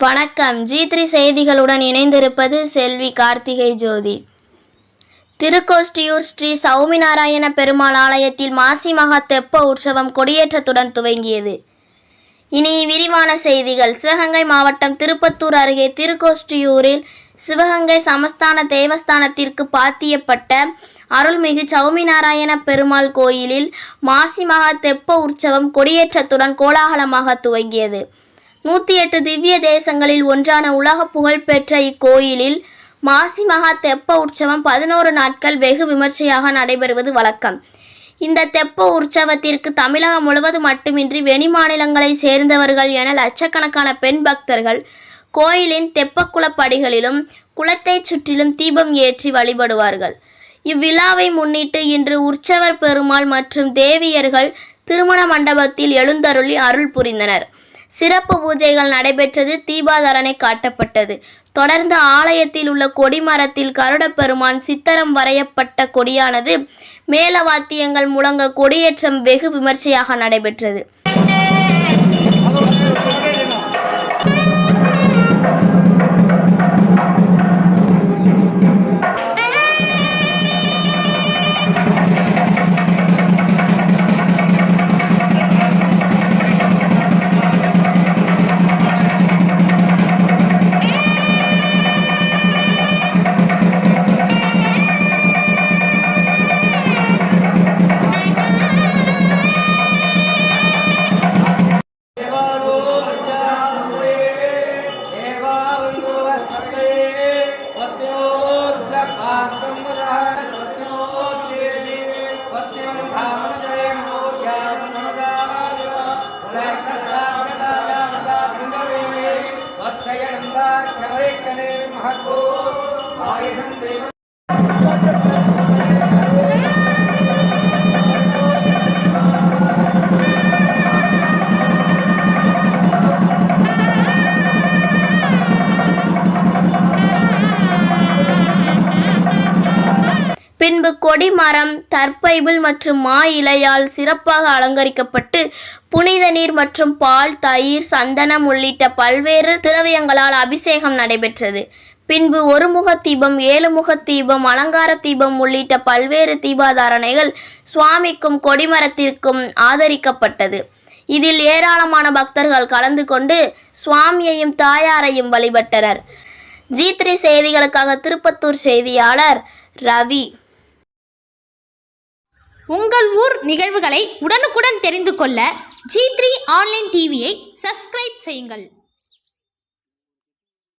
வணக்கம். G three செய்திகளுடன் இணைந்திருப்பது செல்வி கார்த்திகை ஜோதி. திருக்கோஷ்டியூர் ஸ்ரீ சௌமிநாராயண பெருமாள் ஆலயத்தில் மாசி மகா தெப்ப உற்சவம் கொடியேற்றத்துடன் துவங்கியது. இனி விரிவான செய்திகள். சிவகங்கை மாவட்டம் திருப்பத்தூர் அருகே திருக்கோஷ்டியூரில் சிவகங்கை சமஸ்தான தேவஸ்தானத்திற்கு பாத்தியப்பட்ட அருள்மிகு சௌமிநாராயண பெருமாள் கோயிலில் மாசி மகா தெப்ப உற்சவம் கொடியேற்றத்துடன் கோலாகலமாக துவங்கியது. நூற்றி எட்டு திவ்ய தேசங்களில் ஒன்றான உலக புகழ்பெற்ற இக்கோயிலில் மாசி மகா தெப்ப உற்சவம் பதினோரு நாட்கள் வெகு விமர்சையாக நடைபெறுவது வழக்கம். இந்த தெப்ப உற்சவத்திற்கு தமிழகம் முழுவதும் மட்டுமின்றி வெளி மாநிலங்களைச் சேர்ந்தவர்கள் என லட்சக்கணக்கான பெண் பக்தர்கள் கோயிலின் தெப்பக்குளப் படிகளிலும் குளத்தைச் சுற்றிலும் தீபம் ஏற்றி வழிபடுவார்கள். இவ்விழாவை முன்னிட்டு இன்று உற்சவர் பெருமாள் மற்றும் தேவியர்கள் திருமண மண்டபத்தில் எழுந்தருளி அருள் புரிந்தனர். சிறப்பு பூஜைகள் நடைபெற்றது. தீபாதரனை காட்டப்பட்டது. தொடர்ந்து ஆலயத்தில் உள்ள கொடிமரத்தில் கருடப்பெருமான் சித்தரம் வரையப்பட்ட கொடியானது மேலவாத்தியங்கள் முழங்க கொடியேற்றம் வெகு விமர்சையாக நடைபெற்றது. பின்பு கொடிமரம் தற்பைபிள் மற்றும் மா இலையால் சிறப்பாக அலங்கரிக்கப்பட்டு புனித நீர் மற்றும் பால் தயிர் சந்தனம் உள்ளிட்ட பல்வேறு திரவியங்களால் அபிஷேகம் நடைபெற்றது. பின்பு ஒரு முக தீபம் ஏழு முக தீபம் அலங்கார தீபம் உள்ளிட்ட பல்வேறு தீபாதாரணைகள் சுவாமிக்கும் கொடிமரத்திற்கும் ஆதரிக்கப்பட்டது. இதில் ஏராளமான பக்தர்கள் கலந்து கொண்டு சுவாமியையும் தாயாரையும் வழிபட்டனர். ஜீத்ரி செய்திகளுக்காக திருப்பத்தூர் செய்தியாளர் ரவி. உங்கள் ஊர் நிகழ்வுகளை உடனுக்குடன் தெரிந்து கொள்ள ஜி த்ரீ ஆன்லைன் டிவியை சப்ஸ்கிரைப் செய்யுங்கள்.